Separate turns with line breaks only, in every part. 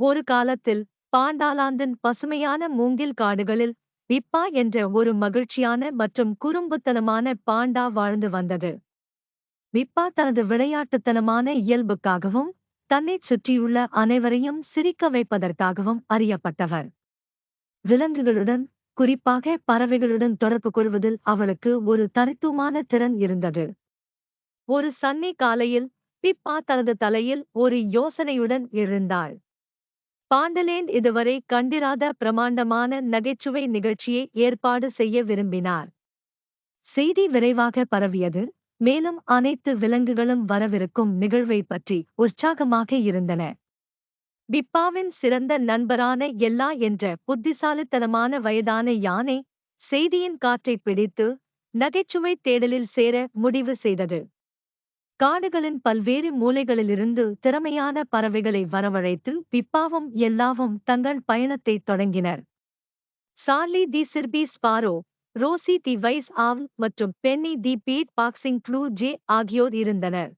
ஒரு காலத்தில் பாண்டாலாந்தின் பசுமையான மூங்கில் காடுகளில் விப்பா என்ற ஒரு மகிழ்ச்சியான மற்றும் குறும்புத்தனமான பாண்டா வாழ்ந்து வந்தது. விப்பா தனது விளையாட்டுத்தனமான இயல்புக்காகவும் தன்னைச் சுற்றியுள்ள அனைவரையும் சிரிக்க வைப்பதற்காகவும் அறியப்பட்டவர். விலங்குகளுடன் குறிப்பாக பறவைகளுடன் தொடர்பு கொள்வதில் அவளுக்கு ஒரு தனித்துவமான திறன் இருந்தது. ஒரு சன்னி காலையில் பிப்பா தனது தலையில் ஒரு யோசனையுடன் எழுந்தாள். பாண்டலேன் இதுவரை கண்டிராத பிரமாண்டமான நகைச்சுவை நிகழ்ச்சியை ஏற்பாடு செய்ய விரும்பினார். செய்தி விரைவாக பரவியது. மேலும் அனைத்து விலங்குகளும் வரவிருக்கும் நிகழ்வை பற்றி உற்சாகமாக இருந்தன. பிப்பாவின் சிறந்த நண்பரான எல்லா என்ற புத்திசாலித்தனமான வயதான யானை செய்தியின் காற்றை பிடித்து நகைச்சுவை தேடலில் சேர முடிவு செய்தது. காடுகளின் பல்வேறு மூலைகளிலிருந்து திறமையான பறவைகளை வரவழைத்து பிப்பாவும் எல்லாவும் தங்கள் பயணத்தை தொடங்கினர். Charlie the chirpy sparrow Rosie the wise owl மற்றும் Benny the beat boxing blue jay ஆகியோர் இருந்தனர்.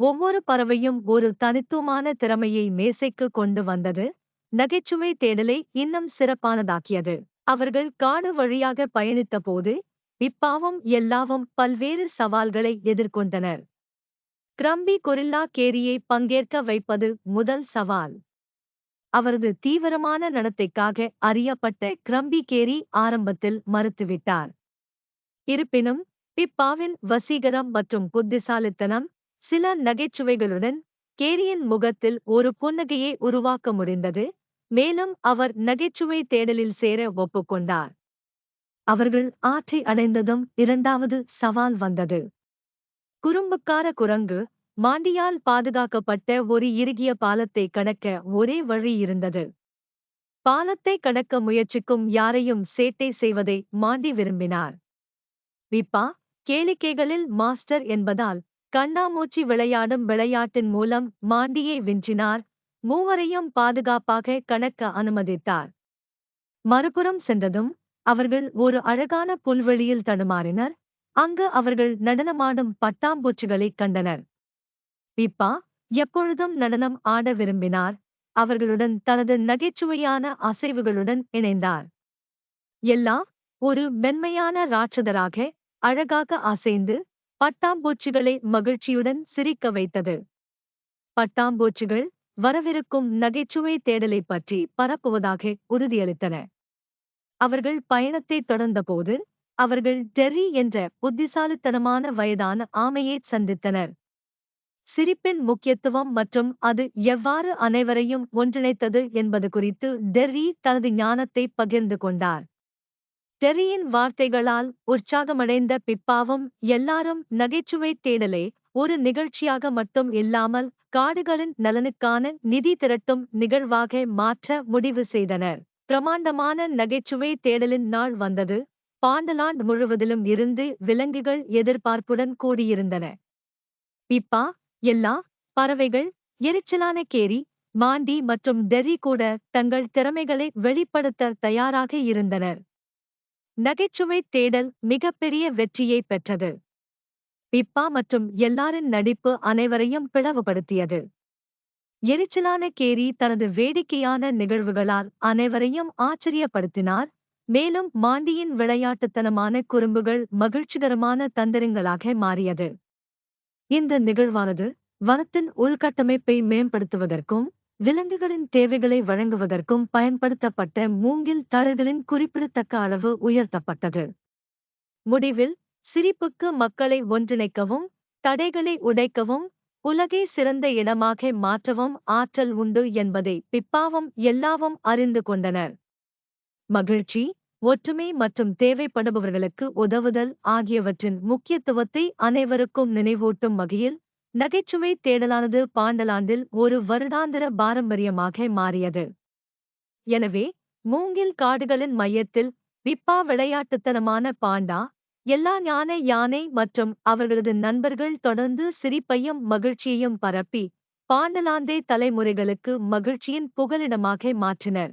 ஒவ்வொரு பறவையும் ஒரு தனித்துவமான திறமையை மேசைக்கு கொண்டு வந்தது நகைச்சுவை தேடலை இன்னும் சிறப்பானதாக்கியது. அவர்கள் காடு வழியாக பயணித்தபோது இப்பாவும் எல்லாவும் பல்வேறு சவால்களை எதிர்கொண்டனர். கிரம்பி கொரில்லா கேரியை பங்கேற்க வைப்பது முதல் சவால். அவரது தீவிரமான நடத்தைக்காக அறியப்பட்ட கிரம்பி கேரி ஆரம்பத்தில் மறுத்துவிட்டார். இருப்பினும் பிப்பாவின் வசீகரம் மற்றும் புத்திசாலித்தனம் சில நகைச்சுவைகளுடன் கேரியின் முகத்தில் ஒரு புன்னகையை உருவாக்க முடிந்தது மேலும் அவர் நகைச்சுவை தேடலில் சேர ஒப்புக்கொண்டார். அவர்கள் ஆற்றை அடைந்ததும் இரண்டாவது சவால் வந்தது. குறும்புக்கார குரங்கு மாண்டியால் பாதுகாக்கப்பட்ட ஒரு இறுகிய பாலத்தை கடக்க ஒரே வழி இருந்தது. பாலத்தை கடக்க முயற்சிக்கும் யாரையும் சேட்டை செய்வதை மாண்டி விரும்பினார். விப்பா கேளிக்கைகளில் மாஸ்டர் என்பதால் கண்ணாமூச்சி விளையாடும் விளையாட்டின் மூலம் மாண்டியை விஞ்சினார் மூவரையும் பாதுகாப்பாக கணக்க அனுமதித்தார். மறுபுறம் சென்றதும் அவர்கள் ஒரு அழகான புல்வெளியில் தடுமாறினர் அங்கு அவர்கள் நடனமாடும் பட்டாம்பூச்சிகளைக் கண்டனர். பிப்பா எப்பொழுதும் நடனம் ஆட விரும்பினார். அவர்களுடன் தனது நகைச்சுவையான அசைவுகளுடன் இணைந்தார். எல்லா ஒரு மென்மையான ராட்சதராக அழகாக அசைந்து பட்டாம்பூச்சிகளை மகிழ்ச்சியுடன் சிரிக்க வைத்தது. பட்டாம்பூச்சிகள் வரவிருக்கும் நகைச்சுவை தேடலை பற்றி பரப்புவதாக உறுதியளித்தன. அவர்கள் பயணத்தை தொடர்ந்தபோது அவர்கள் டெர்ரி என்ற புத்திசாலித்தனமான வயதான ஆமையை சந்தித்தனர். சிரிப்பின் முக்கியத்துவம் மற்றும் அது எவ்வாறு அனைவரையும் ஒன்றிணைத்தது என்பது குறித்து டெர்ரி தனது ஞானத்தை பகிர்ந்து கொண்டார். டெர்ரியின் வார்த்தைகளால் உற்சாகமடைந்த பிப்பாவும் எல்லாரும் நகைச்சுவை தேடலே ஒரு நிகழ்ச்சியாக மட்டும் இல்லாமல் காடுகளின் நலனுக்கான நிதி திரட்டும் நிகழ்வாக மாற்ற முடிவு செய்தனர். பிரமாண்டமான நகைச்சுவை தேடலின் நாள் வந்தது. பாண்டலாண்ட் முழுவதிலும் இருந்து விலங்குகள் எதிர்பார்ப்புடன் கூடியிருந்தன. பிப்பா எல்லா பறவைகள் எரிச்சலான கேரி மாண்டி மற்றும் டெர்ரி கூட தங்கள் திறமைகளை வெளிப்படுத்த தயாராக இருந்தனர். நகைச்சுவை தேடல் மிகப்பெரிய வெற்றியை பெற்றது. பிப்பா மற்றும் எல்லாரின் நடிப்பு அனைவரையும் பிளவுபடுத்தியது. எரிச்சலான கேரி தனது வேடிக்கையான நிகழ்வுகளால் அனைவரையும் ஆச்சரியப்படுத்தினார் மேலும் மாண்டியின் விளையாட்டுத்தனமான குறும்புகள் மகிழ்ச்சிகரமான தந்திரங்களாக மாறியது. இந்த நிகழ்வானது வனத்தின் உள்கட்டமைப்பை மேம்படுத்துவதற்கும் விலங்குகளின் தேவைகளை வழங்குவதற்கும் பயன்படுத்தப்பட்ட மூங்கில் தளர்களின் குறிப்பிடத்தக்க அளவு உயர்த்தப்பட்டது. முடிவில் சிரிப்புக்கு மக்களை ஒன்றிணைக்கவும் தடைகளை உடைக்கவும் உலகை சிறந்த இடமாக மாற்றவும் ஆற்றல் உண்டு என்பதை பிப்பாவும் எல்லாவும் அறிந்து கொண்டனர். மகிழ்ச்சி ஒற்றுமை மற்றும் தேவைப்படுபவர்களுக்கு உதவுதல் ஆகியவற்றின் முக்கியத்துவத்தை அனைவருக்கும் நினைவூட்டும் வகையில் நகைச்சுவை தேடலானது பாண்டலாண்டில் ஒரு வருடாந்திர பாரம்பரியமாக மாறியது. எனவே மூங்கில் காடுகளின் மையத்தில் விப்பா விளையாட்டுத்தனமான பாண்டா எல்லா ஞான யானை மற்றும் அவர்களது நண்பர்கள் தொடர்ந்து சிரிப்பையும் மகிழ்ச்சியையும் பரப்பி பாண்டலாந்தே தலைமுறைகளுக்கு மகிழ்ச்சியின் புகலிடமாக மாற்றினர்.